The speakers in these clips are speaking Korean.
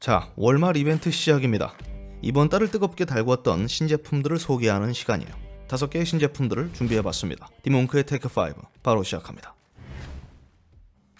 자, 월말 이벤트 시작입니다. 이번 달을 뜨겁게 달궜던 신제품들을 소개하는 시간이에요. 다섯 개의 신제품들을 준비해봤습니다. 디몬크의 테크5 바로 시작합니다.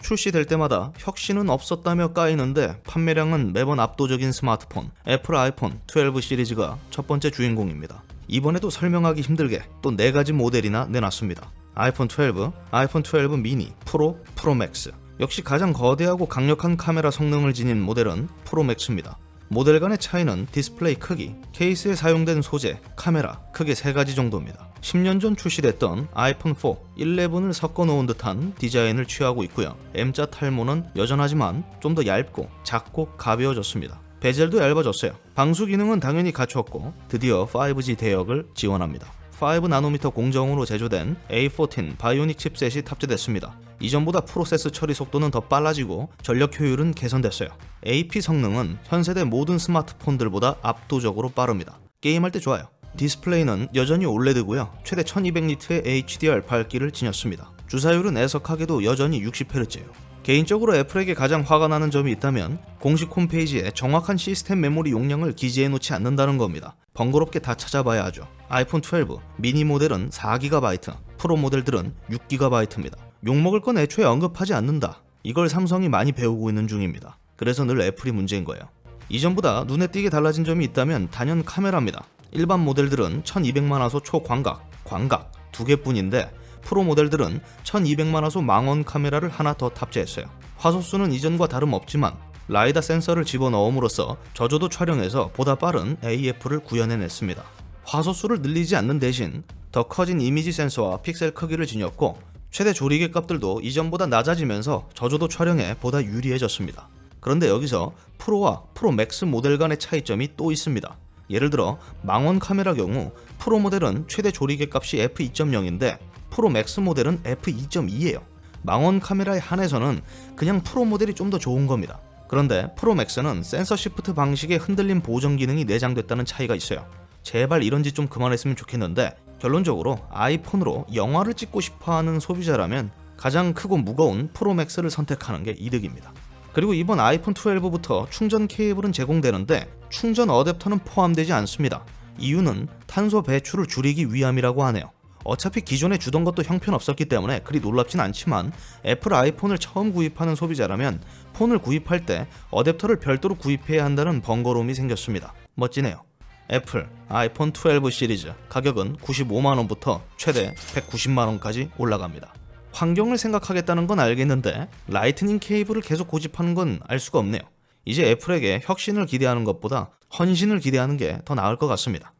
출시될 때마다 혁신은 없었다며 까이는데 판매량은 매번 압도적인 스마트폰 애플 아이폰 12 시리즈가 첫 번째 주인공입니다. 이번에도 설명하기 힘들게 또 네 가지 모델이나 내놨습니다. 아이폰 12, 아이폰 12 미니, 프로, 프로맥스. 역시 가장 거대하고 강력한 카메라 성능을 지닌 모델은 프로맥스입니다. 모델 간의 차이는 디스플레이 크기, 케이스에 사용된 소재, 카메라 크게 세 가지 정도입니다. 10년 전 출시됐던 아이폰 4, 11을 섞어 놓은 듯한 디자인을 취하고 있고요. M자 탈모는 여전하지만 좀 더 얇고 작고 가벼워졌습니다. 베젤도 얇아졌어요. 방수 기능은 당연히 갖췄고 드디어 5G 대역을 지원합니다. 5나노미터 공정으로 제조된 A14 바이오닉 칩셋이 탑재됐습니다. 이전보다 프로세스 처리 속도는 더 빨라지고 전력 효율은 개선됐어요. AP 성능은 현 세대 모든 스마트폰들보다 압도적으로 빠릅니다. 게임할 때 좋아요. 디스플레이는 여전히 OLED고요. 최대 1200니트의 HDR 밝기를 지녔습니다. 주사율은 애석하게도 여전히 60Hz예요. 개인적으로 애플에게 가장 화가 나는 점이 있다면 공식 홈페이지에 정확한 시스템 메모리 용량을 기재해 놓지 않는다는 겁니다. 번거롭게 다 찾아봐야 하죠. 아이폰 12 미니 모델은 4GB, 프로 모델들은 6GB입니다. 욕먹을 건 애초에 언급하지 않는다. 이걸 삼성이 많이 배우고 있는 중입니다. 그래서 늘 애플이 문제인 거예요. 이전보다 눈에 띄게 달라진 점이 있다면 단연 카메라입니다. 일반 모델들은 1200만 화소 초광각, 광각 두 개뿐인데 프로 모델들은 1200만 화소 망원 카메라를 하나 더 탑재했어요. 화소 수는 이전과 다름없지만 라이다 센서를 집어넣음으로써 저조도 촬영에서 보다 빠른 AF를 구현해냈습니다. 화소 수를 늘리지 않는 대신 더 커진 이미지 센서와 픽셀 크기를 지녔고 최대 조리개 값들도 이전보다 낮아지면서 저조도 촬영에 보다 유리해졌습니다. 그런데 여기서 프로와 프로 맥스 모델 간의 차이점이 또 있습니다. 예를 들어 망원 카메라 경우 프로 모델은 최대 조리개 값이 f2.0인데 프로 맥스 모델은 f2.2예요. 망원 카메라에 한해서는 그냥 프로 모델이 좀 더 좋은 겁니다. 그런데 프로 맥스는 센서 시프트 방식의 흔들림 보정 기능이 내장됐다는 차이가 있어요. 제발 이런 짓 좀 그만했으면 좋겠는데 결론적으로 아이폰으로 영화를 찍고 싶어하는 소비자라면 가장 크고 무거운 프로맥스를 선택하는 게 이득입니다. 그리고 이번 아이폰 12부터 충전 케이블은 제공되는데 충전 어댑터는 포함되지 않습니다. 이유는 탄소 배출을 줄이기 위함이라고 하네요. 어차피 기존에 주던 것도 형편없었기 때문에 그리 놀랍진 않지만 애플 아이폰을 처음 구입하는 소비자라면 폰을 구입할 때 어댑터를 별도로 구입해야 한다는 번거로움이 생겼습니다. 멋지네요. 애플 아이폰 12 시리즈 가격은 95만원부터 최대 190만원까지 올라갑니다. 환경을 생각하겠다는 건 알겠는데 라이트닝 케이블을 계속 고집하는 건 알 수가 없네요. 이제 애플에게 혁신을 기대하는 것보다 헌신을 기대하는 게 더 나을 것 같습니다.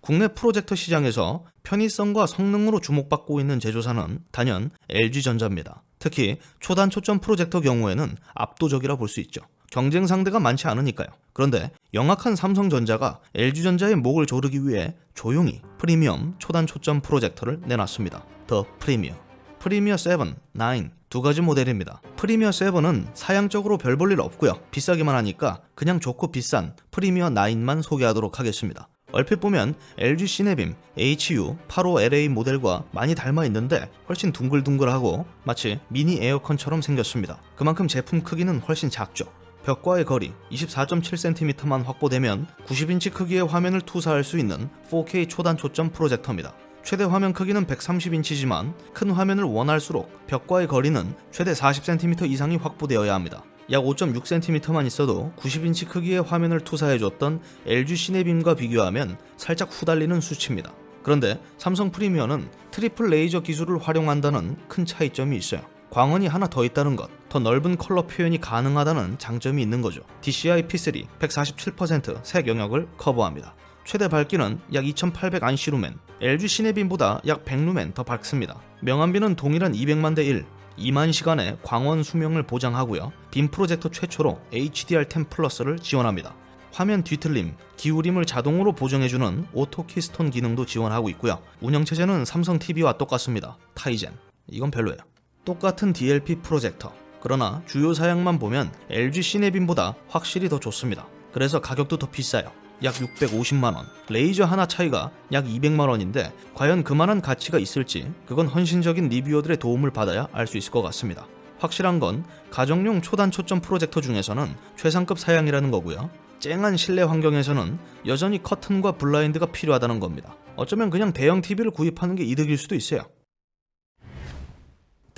국내 프로젝터 시장에서 편의성과 성능으로 주목받고 있는 제조사는 단연 LG전자입니다. 특히 초단 초점 프로젝터 경우에는 압도적이라 볼 수 있죠. 경쟁 상대가 많지 않으니까요. 그런데 영악한 삼성전자가 LG전자의 목을 조르기 위해 조용히 프리미엄 초단 초점 프로젝터를 내놨습니다. 더 프리미어. 프리미어 7, 9 두 가지 모델입니다. 프리미어 7은 사양적으로 별 볼 일 없고요. 비싸기만 하니까 그냥 좋고 비싼 프리미어 9만 소개하도록 하겠습니다. 얼핏 보면 LG 시네빔 HU85LA 모델과 많이 닮아 있는데 훨씬 둥글둥글하고 마치 미니 에어컨처럼 생겼습니다. 그만큼 제품 크기는 훨씬 작죠. 벽과의 거리 24.7cm만 확보되면 90인치 크기의 화면을 투사할 수 있는 4K 초단 초점 프로젝터입니다. 최대 화면 크기는 130인치지만 큰 화면을 원할수록 벽과의 거리는 최대 40cm 이상이 확보되어야 합니다. 약 5.6cm만 있어도 90인치 크기의 화면을 투사해줬던 LG 시네빔과 비교하면 살짝 후달리는 수치입니다. 그런데 삼성 프리미어는 트리플 레이저 기술을 활용한다는 큰 차이점이 있어요. 광원이 하나 더 있다는 것, 더 넓은 컬러 표현이 가능하다는 장점이 있는 거죠. DCI P3 147%색 영역을 커버합니다. 최대 밝기는 약 2800 안시루멘, LG 시네빔보다 약 100루멘 더 밝습니다. 명암비는 동일한 200만 대 1, 2만 시간의 광원 수명을 보장하고요. 빔 프로젝터 최초로 HDR10 플러스를 지원합니다. 화면 뒤틀림, 기울임을 자동으로 보정해주는 오토 키스톤 기능도 지원하고 있고요. 운영 체제는 삼성 TV와 똑같습니다. 타이젠. 이건 별로예요. 똑같은 DLP 프로젝터. 그러나 주요 사양만 보면 LG 시네빔보다 확실히 더 좋습니다. 그래서 가격도 더 비싸요. 약 650만원. 레이저 하나 차이가 약 200만원인데 과연 그만한 가치가 있을지 그건 헌신적인 리뷰어들의 도움을 받아야 알 수 있을 것 같습니다. 확실한 건 가정용 초단 초점 프로젝터 중에서는 최상급 사양이라는 거고요. 쨍한 실내 환경에서는 여전히 커튼과 블라인드가 필요하다는 겁니다. 어쩌면 그냥 대형 TV를 구입하는 게 이득일 수도 있어요.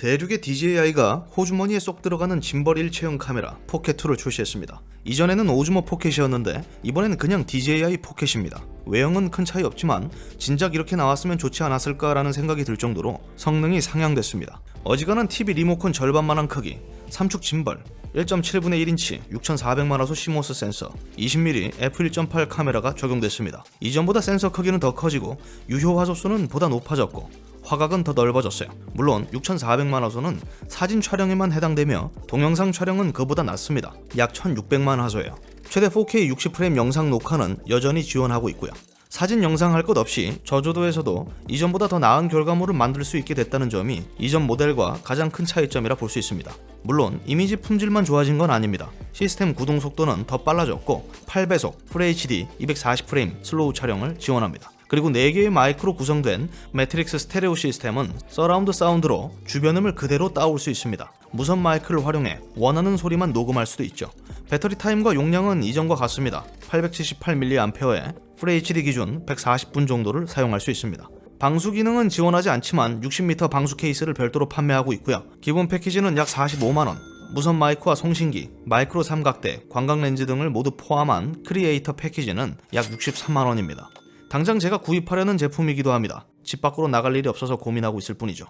대륙의 DJI가 호주머니에 쏙 들어가는 짐벌 일체형 카메라 포켓2를 출시했습니다. 이전에는 오즈모 포켓이었는데 이번에는 그냥 DJI 포켓입니다. 외형은 큰 차이 없지만 진작 이렇게 나왔으면 좋지 않았을까라는 생각이 들 정도로 성능이 상향됐습니다. 어지간한 TV 리모컨 절반만한 크기, 삼축 짐벌, 1.7분의 1인치 6400만 화소 시모스 센서, 20mm f1.8 카메라가 적용됐습니다. 이전보다 센서 크기는 더 커지고 유효 화소수는 보다 높아졌고 화각은 더 넓어졌어요. 물론 6400만 화소는 사진 촬영에만 해당되며 동영상 촬영은 그보다 낮습니다. 약 1600만 화소예요. 최대 4K 60프레임 영상 녹화는 여전히 지원하고 있고요. 사진 영상 할 것 없이 저조도에서도 이전보다 더 나은 결과물을 만들 수 있게 됐다는 점이 이전 모델과 가장 큰 차이점이라 볼 수 있습니다. 물론 이미지 품질만 좋아진 건 아닙니다. 시스템 구동 속도는 더 빨라졌고 8배속 FHD 240프레임 슬로우 촬영을 지원합니다. 그리고 4개의 마이크로 구성된 매트릭스 스테레오 시스템은 서라운드 사운드로 주변음을 그대로 따올 수 있습니다. 무선 마이크를 활용해 원하는 소리만 녹음할 수도 있죠. 배터리 타임과 용량은 이전과 같습니다. 878mAh에 FHD 기준 140분 정도를 사용할 수 있습니다. 방수 기능은 지원하지 않지만 60m 방수 케이스를 별도로 판매하고 있고요. 기본 패키지는 약 45만원, 무선 마이크와 송신기, 마이크로 삼각대, 광각 렌즈 등을 모두 포함한 크리에이터 패키지는 약 63만원입니다. 당장 제가 구입하려는 제품이기도 합니다. 집 밖으로 나갈 일이 없어서 고민하고 있을 뿐이죠.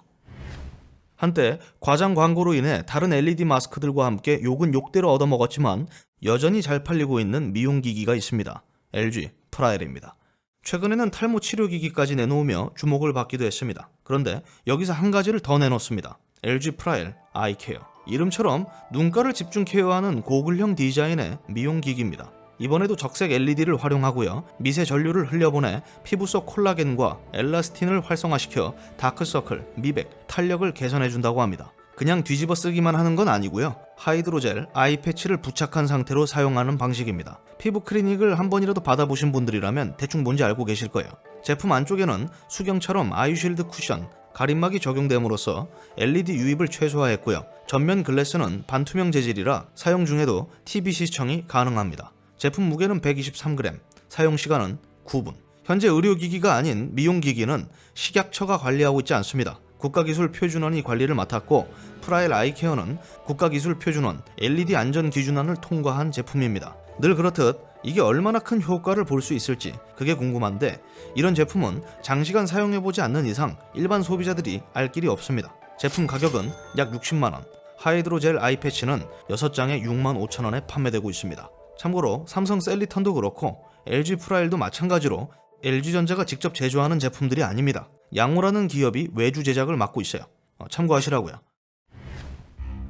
한때 과장 광고로 인해 다른 LED 마스크들과 함께 욕은 욕대로 얻어먹었지만 여전히 잘 팔리고 있는 미용기기가 있습니다. LG 프라엘입니다. 최근에는 탈모 치료기기까지 내놓으며 주목을 받기도 했습니다. 그런데 여기서 한 가지를 더 내놓습니다. LG 프라엘 아이케어. 이름처럼 눈가를 집중 케어하는 고글형 디자인의 미용기기입니다. 이번에도 적색 LED를 활용하고요. 미세 전류를 흘려보내 피부 속 콜라겐과 엘라스틴을 활성화시켜 다크서클, 미백, 탄력을 개선해준다고 합니다. 그냥 뒤집어 쓰기만 하는 건 아니고요. 하이드로젤, 아이 패치를 부착한 상태로 사용하는 방식입니다. 피부 클리닉을 한 번이라도 받아보신 분들이라면 대충 뭔지 알고 계실 거예요. 제품 안쪽에는 수경처럼 아이쉴드 쿠션, 가림막이 적용됨으로써 LED 유입을 최소화했고요. 전면 글래스는 반투명 재질이라 사용 중에도 TV 시청이 가능합니다. 제품 무게는 123g, 사용 시간은 9분. 현재 의료기기가 아닌 미용기기는 식약처가 관리하고 있지 않습니다. 국가기술표준원이 관리를 맡았고 프라일 아이케어는 국가기술표준원 LED 안전기준안을 통과한 제품입니다. 늘 그렇듯 이게 얼마나 큰 효과를 볼 수 있을지 그게 궁금한데 이런 제품은 장시간 사용해보지 않는 이상 일반 소비자들이 알 길이 없습니다. 제품 가격은 약 60만원, 하이드로젤 아이패치는 6장에 6만 5천원에 판매되고 있습니다. 참고로 삼성 셀리턴도 그렇고 LG 프라일도 마찬가지로 LG전자가 직접 제조하는 제품들이 아닙니다. 양호라는 기업이 외주 제작을 맡고 있어요. 어, 참고하시라고요.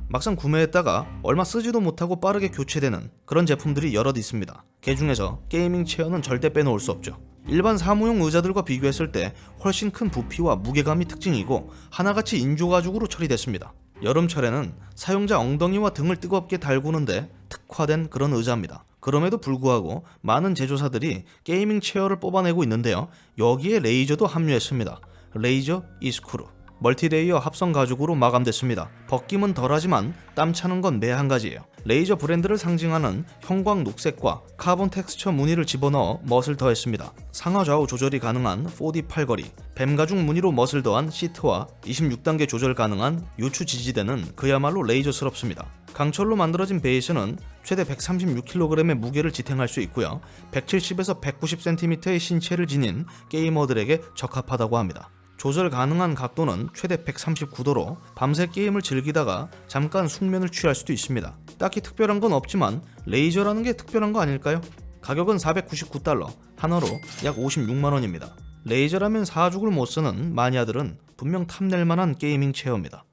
막상 구매했다가 얼마 쓰지도 못하고 빠르게 교체되는 그런 제품들이 여럿 있습니다. 그 중에서 게이밍 체어는 절대 빼놓을 수 없죠. 일반 사무용 의자들과 비교했을 때 훨씬 큰 부피와 무게감이 특징이고 하나같이 인조 가죽으로 처리됐습니다. 여름철에는 사용자 엉덩이와 등을 뜨겁게 달구는데 특화된 그런 의자입니다. 그럼에도 불구하고 많은 제조사들이 게이밍 체어를 뽑아내고 있는데요. 여기에 레이저도 합류했습니다. 레이저 이스크루. 멀티레이어 합성 가죽으로 마감됐습니다. 벗김은 덜하지만 땀 차는 건 매 한 가지예요. 레이저 브랜드를 상징하는 형광 녹색과 카본 텍스처 무늬를 집어넣어 멋을 더했습니다. 상하 좌우 조절이 가능한 4D 팔걸이, 뱀 가죽 무늬로 멋을 더한 시트와 26단계 조절 가능한 요추 지지대는 그야말로 레이저스럽습니다. 강철로 만들어진 베이스는 최대 136kg의 무게를 지탱할 수 있고요. 170에서 190cm의 신체를 지닌 게이머들에게 적합하다고 합니다. 조절 가능한 각도는 최대 139도로 밤새 게임을 즐기다가 잠깐 숙면을 취할 수도 있습니다. 딱히 특별한 건 없지만 레이저라는 게 특별한 거 아닐까요? 가격은 499달러, 한화로 약 56만원입니다. 레이저라면 사죽을 못 쓰는 마니아들은 분명 탐낼 만한 게이밍 체어입니다.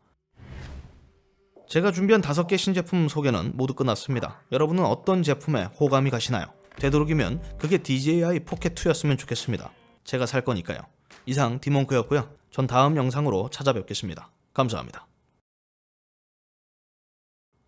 제가 준비한 다섯 개 신제품 소개는 모두 끝났습니다. 여러분은 어떤 제품에 호감이 가시나요? 되도록이면 그게 DJI 포켓 2였으면 좋겠습니다. 제가 살 거니까요. 이상 디몽크였고요. 전 다음 영상으로 찾아뵙겠습니다. 감사합니다.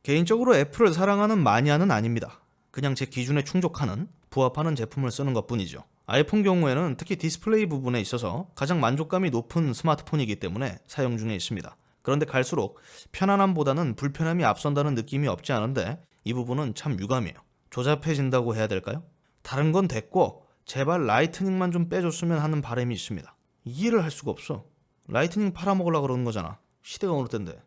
개인적으로 애플을 사랑하는 마니아는 아닙니다. 그냥 제 기준에 충족하는, 부합하는 제품을 쓰는 것 뿐이죠. 아이폰 경우에는 특히 디스플레이 부분에 있어서 가장 만족감이 높은 스마트폰이기 때문에 사용 중에 있습니다. 그런데 갈수록 편안함보다는 불편함이 앞선다는 느낌이 없지 않은데 이 부분은 참 유감이에요. 조잡해진다고 해야 될까요? 다른 건 됐고 제발 라이트닝만 좀 빼줬으면 하는 바람이 있습니다. 이해를 할 수가 없어. 라이트닝 팔아먹으려고 그러는 거잖아. 시대가 어느 때인데.